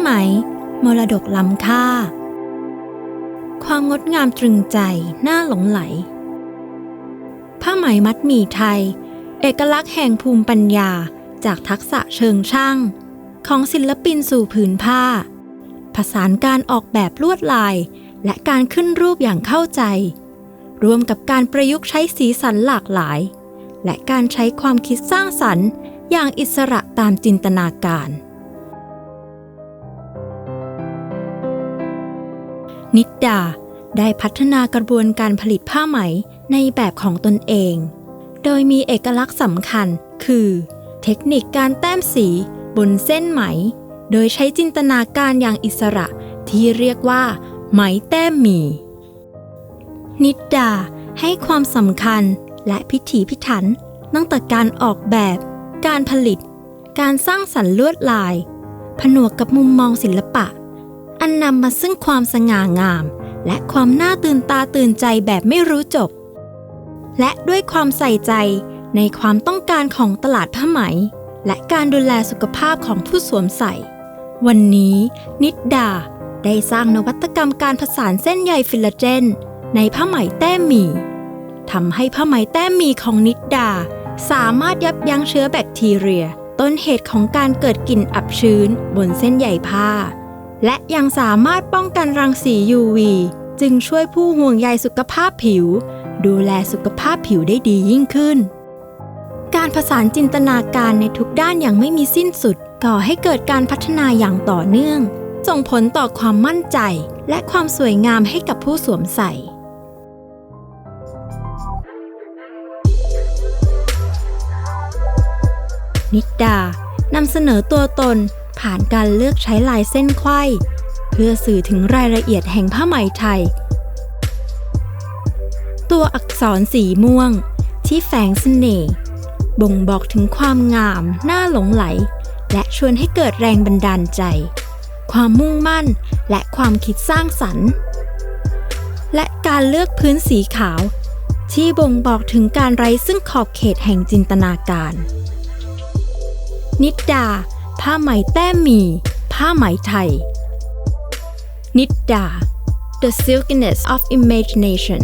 ไหม มรดกล้ำค่า ความงดงามตรึงใจน่าหลงไหล ผ้าไหมมัดหมี่ไทย เอกลักษณ์แห่งภูมิปัญญาจากทักษะเชิงช่าง ของศิลปินสู่ผืนผ้า ผสานการออกแบบลวดลายและการขึ้นรูปอย่างเข้าใจ รวมกับการประยุกต์ใช้สีสันหลากหลาย และการใช้ความคิดสร้างสรรค์ อย่างอิสระตามจินตนาการ นิดดา ได้พัฒนากระบวนการผลิตผ้าไหมในแบบของตนเอง โดยมีเอกลักษณ์สำคัญคือ เทคนิคการแต้มสีบนเส้นไหม โดยใช้จินตนาการอย่างอิสระที่เรียกว่า ไหมแต้มหมี นิดดาให้ความสำคัญและพิถีพิถันตั้งแต่การออกแบบ การผลิต การสร้างสรรค์ลวดลาย ผนวกกับมุมมองศิลปะ อันนำมาซึ่งความสง่างาม และความน่าตื่นตาตื่นใจแบบไม่รู้จบ และด้วยความใส่ใจในความต้องการของตลาดผ้าไหม และการดูแลสุขภาพของผู้สวมใส่ วันนี้นิดดาได้สร้างนวัตกรรมการผสานเส้นใยฟิลลาเจน ในผ้าไหมแต้มหมี่ทำให้ผ้าไหมแต้มหมี่ของนิดดา สามารถยับยั้งเชื้อแบคทีเรีย ต้นเหตุของการเกิดกลิ่นอับชื้นบนเส้นใยผ้า และยังสามารถป้องกันรังสี UV จึงช่วยผู้ห่วงใยสุขภาพผิว ดูแลสุขภาพผิวได้ดียิ่งขึ้น การผสานจินตนาการในทุกด้านอย่างไม่มีสิ้นสุด ก่อให้เกิดการพัฒนาอย่างต่อเนื่อง ส่งผลต่อความมั่นใจ และความสวยงามให้กับผู้สวมใส่นิดดานำเสนอตัวตน ผ่านการเลือกใช้ลายเส้นไขว้เพื่อสื่อถึงรายละเอียดแห่งผ้าไหมไทย ตัวอักษรสีม่วง ที่แฝงเสน่ห์บ่งบอกถึงความงาม น่าหลงไหล และชวนให้เกิดแรงบันดาลใจ ความมุ่งมั่นและความคิดสร้างสรรค์ และการเลือกพื้นสีขาว ที่บ่งบอกถึงการไร้ซึ่งขอบเขตแห่งจินตนาการ นิดดา ผ้าไหมแต้มมี ผ้าไหมไทย นิดดา The Silkiness of Imagination